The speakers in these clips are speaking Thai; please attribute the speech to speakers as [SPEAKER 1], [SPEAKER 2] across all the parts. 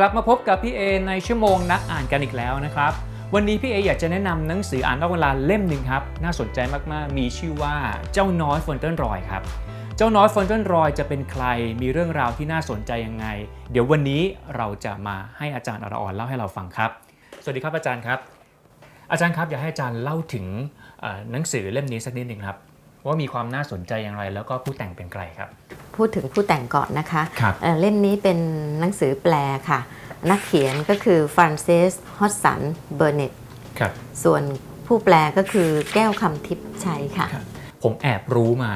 [SPEAKER 1] กลับมาพบกับพี่เอในชั่วโมงนักอ่านกันอีกแล้วนะครับ วันนี้พี่เออยากจะแนะนำหนังสืออ่านนอกเวลาเล่มหนึ่งครับ น่าสนใจมากๆ มีชื่อว่าเจ้าน้อยฟอนเทนรอยครับ เจ้าน้อยฟอนเทนรอยจะเป็นใคร มีเรื่องราวที่น่าสนใจยังไง เดี๋ยววันนี้เราจะมาให้อาจารย์อรออนเล่าให้เราฟังครับ สวัสดีครับอาจารย์ครับ อาจารย์ครับอยากให้อาจารย์เล่าถึงหนังสือเล่มนี้สักนิดหนึ่งครับว่ามีความน่าสนใจอย่างไร แล้วก็ผู้แต่งเป็นใครครับ
[SPEAKER 2] พูดถึงผู้แต่งก่อนนะคะ
[SPEAKER 1] ครับ
[SPEAKER 2] เอ่อเล่มนี้เป็นหนังสือแปลค่ะ นักเขียนก็คือฟรานซิสฮอตสันเบอร์เน็ต
[SPEAKER 1] ครับ
[SPEAKER 2] ส่วนผู้แปลก็คือแก้วคำทิพย์ชัยค่ะ
[SPEAKER 1] ครับ ผมแอบรู้มา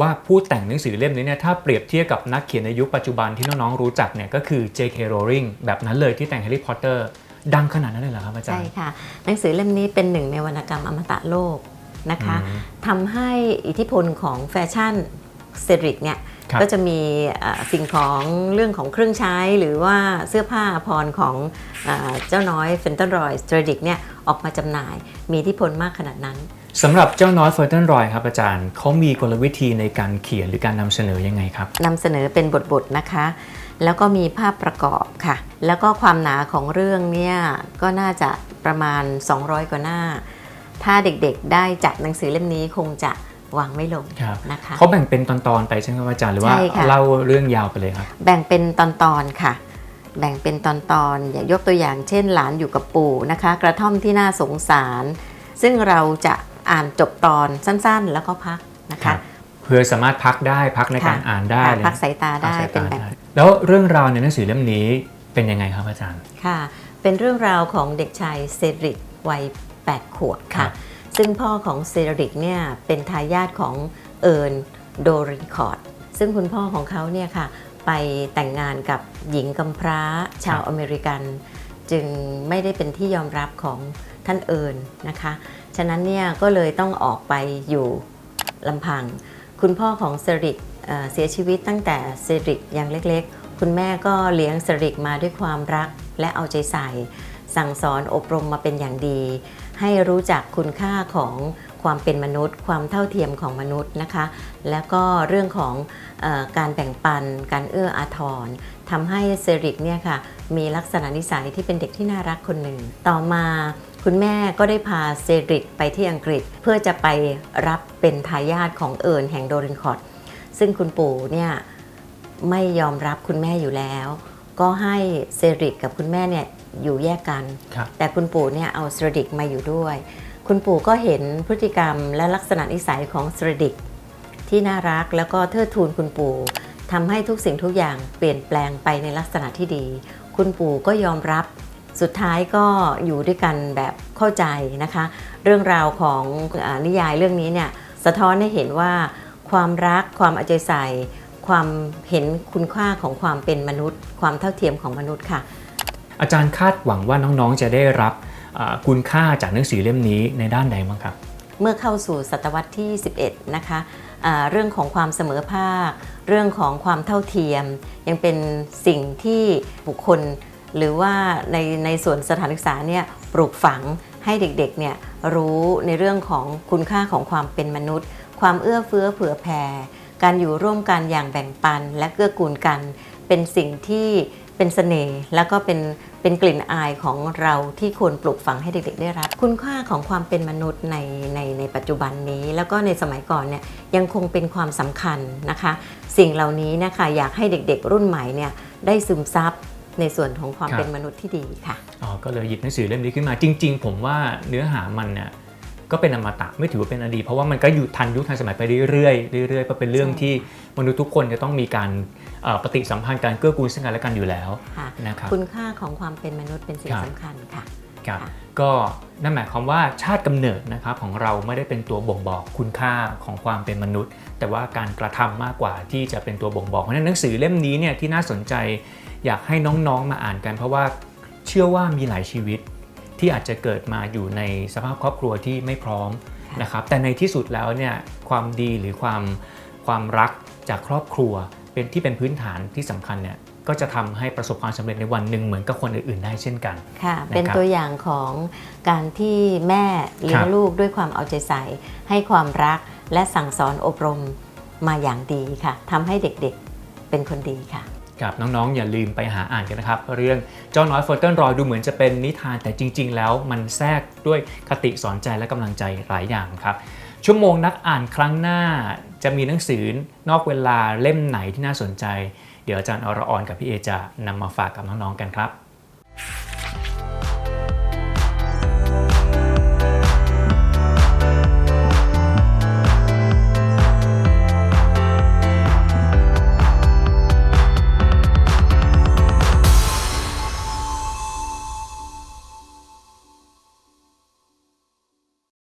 [SPEAKER 1] ว่าผู้แต่งหนังสือเล่มนี้เนี่ยถ้าเปรียบเทียบกับนักเขียนในยุคปัจจุบันที่น้องๆรู้จักเนี่ยก็คือ J.K. Rowling แบบนั้นเลยที่แต่ง Harry Potter ดังขนาดนั้นเลยเหรอครับอาจาร
[SPEAKER 2] ใช่
[SPEAKER 1] ย์
[SPEAKER 2] ค่ะ หนังสือเล่มนี้เป็นหนึ่งในวรรณกรรมอมตะโลกนะคะ
[SPEAKER 1] อืม
[SPEAKER 2] ทำให้อิทธิพลของแฟชั่นเซริกเนี่ย
[SPEAKER 1] ครับ
[SPEAKER 2] ก็จะมีเอ่อสิ่งของเรื่องของเครื่องใช้หรือว่าเสื้อผ้าอาภรณ์ของเออเจ้าน้อยเฟนตันรอยสเตรดิกเนี่ยออกมาจำหน่ายมีอิทธิพลมากขนาดนั้น
[SPEAKER 1] สำหรับเจ้าน้อยเฟอร์เทนรอยครับอาจารย์เขามีกลวิธีในการเขียนหรือการนำเสนอยังไงครับ
[SPEAKER 2] นำเสนอเป็นบทๆนะคะ แล้วก็มีภาพประกอบค่ะ แล้วก็ความหนาของเรื่องเนี่ยก็น่าจะประมาณ 200 กว่าหน้า ถ้าเด็กๆได้จับหนังสือเล่มนี้คงจะ วางไม่ลง
[SPEAKER 1] ครับ
[SPEAKER 2] นะคะ
[SPEAKER 1] เขาแบ่งเป็นตอนๆไปใช่ไหมครับอาจารย์หรือว่า
[SPEAKER 2] ใช่ค่ะ
[SPEAKER 1] เล่าเรื่องยาวไปเลยครับ
[SPEAKER 2] แบ่งเป็นตอนๆค่ะ แบ่งเป็นตอนๆอย่ายกตัวอย่างเช่นหลานอยู่กับปู่นะคะ กระท่อมที่น่าสงสาร ซึ่งเราจะอ่านจบตอนสั้นๆ แล้วก็พักนะ
[SPEAKER 1] ครั
[SPEAKER 2] คะ
[SPEAKER 1] บเพื่อสามารถพักได้พักในการ
[SPEAKER 2] ค่ะ
[SPEAKER 1] อ่านได้
[SPEAKER 2] ค่ะ
[SPEAKER 1] เลย
[SPEAKER 2] พักสายตาได้
[SPEAKER 1] พักสาย
[SPEAKER 2] เป็น
[SPEAKER 1] ตา
[SPEAKER 2] แบบ
[SPEAKER 1] ได้แล้วเรื่องราวในหนังสือเล่มนี้เป็นยังไงครับอาจารย์
[SPEAKER 2] ค่ะ เป็นเรื่องราวของเด็กชายเซดริกวัย8ขวบ
[SPEAKER 1] ครั
[SPEAKER 2] ค่ะ
[SPEAKER 1] บ
[SPEAKER 2] ซึ่งพ่อของเซริกเนี่ยเป็นทายาทของเอิร์นโดริคอร์ดซึ่งคุณพ่อของเขาเนี่ยค่ะไปแต่งงานกับหญิงกำพร้าชาวอเมริกัน จึงไม่ได้เป็นที่ยอมรับของท่านเอิร์นนะคะ ฉะนั้นเนี่ยก็เลยต้องออกไปอยู่ลำพัง คุณพ่อของเซริกเเสียชีวิตตั้งแต่เซริกยังเล็กๆ คุณแม่ก็เลี้ยงเซริกมาด้วยความรักและเอาใจใส่ สั่งสอนอบรมมาเป็นอย่างดี ให้รู้จักคุณค่าของความเป็นมนุษย์ ความเท่าเทียมของมนุษย์นะคะ แล้วก็เรื่องของอการแบ่งปัน การเอื้ออาทรทำให้เซริกเนี่ยค่ะมีลักษณะนิสัยที่เป็นเด็กที่น่ารักคนหนึ่ง ต่อมาคุณแม่ก็ได้พาเซริกไปที่อังกฤษ เพื่อจะไปรับเป็นทายาทของเอิร์นแห่งโดรินคอร์ดซึ่งคุณปู่เนี่ยไม่ยอมรับคุณแม่อยู่แล้ว ก็ให้เซริกกับคุณแม่เนี่ยอยู่แยกกัน
[SPEAKER 1] ครับ
[SPEAKER 2] แต่คุณปู่เนี่ยเอาสรดิกมาอยู่ด้วย คุณปู่ก็เห็นพฤติกรรมและลักษณะนิสัยของสรดิกที่น่ารักแล้วก็เทิดทูนคุณปู่ทำให้ทุกสิ่งทุกอย่างเปลี่ยนแปลงไปในลักษณะที่ดี คุณปู่ก็ยอมรับ สุดท้ายก็อยู่ด้วยกันแบบเข้าใจนะคะ เรื่องราวของอานิยายเรื่องนี้เนี่ยสะท้อนให้เห็นว่าความรักความเอาใจใส่ ความเห็นคุณค่าของความเป็นมนุษย์ ความเท่าเทียมของมนุษย์ค่ะ
[SPEAKER 1] อาจารย์คาดหวังว่าน้องๆ จะได้รับอ่าคุณค่าจากหนังสือเล่มนี้ในด้านใดบ้างครับ
[SPEAKER 2] เมื่อเข้าสู่ศตวรรษที่ 11 นะคะอ่าเรื่องของความเสมอภาค เรื่องของความเท่าเทียม ยังเป็นสิ่งที่บุคคล หรือว่าในในส่วนสถานศึกษาเนี่ยปลูกฝังให้เด็กๆเนี่ยรู้ในเรื่องของคุณค่าของความเป็นมนุษย์ ความเอื้อเฟื้อเผื่อแผ่ การอยู่ร่วมกันอย่างแบ่งปัน และเกื้อกูลกัน เป็นสิ่งที่เป็นเสน่ห์แล้วก็เป็นเป็นกลิ่นอายของเราที่ควรปลูกฝังให้เด็กๆได้รับ คุณค่าของความเป็นมนุษย์ในในในปัจจุบันนี้ แล้วก็ในสมัยก่อนเนี่ยยังคงเป็นความสำคัญนะคะ สิ่งเหล่านี้นะคะอยากให้เด็กๆ รุ่นใหม่เนี่ยได้ซึมซับในส่วนของความ
[SPEAKER 1] ครับ
[SPEAKER 2] เป็นมนุษย์ที่ดีค่ะ
[SPEAKER 1] อ๋อก็เลยหยิบหนังสือเล่มนี้ขึ้นมาจริง ๆ ผมว่าเนื้อหามันเนี่ย ก็เป็นอมตะไม่ถือว่าเป็นอดีตเพราะว่ามันก็อยู่ทันยุคทันสมัยไปเรื่อยๆเรื่อยๆเพราะเป็นเรื่อง
[SPEAKER 2] ใช่
[SPEAKER 1] ที่มนุษย์ทุกคนจะต้องมีการเอ่อปฏิสัมพันธ์การเกื้อกูลซึ่งกันและกันอยู่แล้ว
[SPEAKER 2] ค่ะ
[SPEAKER 1] นะครับ
[SPEAKER 2] คุณค่าของความเป็นมนุษย์เป็นสิ่ง
[SPEAKER 1] ครับ
[SPEAKER 2] สำคัญค่ะ
[SPEAKER 1] ครับ
[SPEAKER 2] ค่ะ
[SPEAKER 1] ก็นั่นหมายความว่าชาติกำเนิดนะครับของเราไม่ได้เป็นตัวบ่งบอกคุณค่าของความเป็นมนุษย์ แต่ว่าการกระทำมากกว่าที่จะเป็นตัวบ่งบอกเพราะฉะนั้นหนังสือเล่มนี้เนี่ยที่น่าสนใจอยากให้น้องๆมาอ่านกัน เพราะว่าเชื่อว่ามีหลายชีวิต ที่อาจจะเกิดมาอยู่ในสภาพครอบครัวที่ไม่พร้อม
[SPEAKER 2] ค่ะ
[SPEAKER 1] นะครับแต่ในที่สุดแล้วเนี่ยความดีหรือความความรักจากครอบครัวเป็นที่เป็นพื้นฐานที่สำคัญเนี่ยก็จะทำให้ประสบความสำเร็จในวันหนึ่งเหมือนกับคนอื่นๆได้เช่นกัน
[SPEAKER 2] ค่ะ
[SPEAKER 1] นะครับ
[SPEAKER 2] เป็นตัวอย่างของการที่แม่เลี้ย
[SPEAKER 1] ค
[SPEAKER 2] ง
[SPEAKER 1] รับ
[SPEAKER 2] ลูกด้วยความเอาใจใส่ ให้ความรักและสั่งสอนอบรมมาอย่างดีค่ะทำให้เด็กๆเป็นคนดีค่ะ
[SPEAKER 1] กับน้องๆ อย่าลืมไปหาอ่านกันนะครับ เรื่องเจ้าน้อยเฟอร์เติลรอยดูเหมือนจะเป็นนิทานแต่จริง ๆ แล้วมันแทรกด้วยคติสอนใจและกำลังใจหลายอย่างครับ ชั่วโมงนักอ่านครั้งหน้าจะมีหนังสือนอกเวลาเล่มไหนที่น่าสนใจ เดี๋ยวอาจารย์อรออนกับพี่เอจะนำมาฝากกับน้องๆกันครับ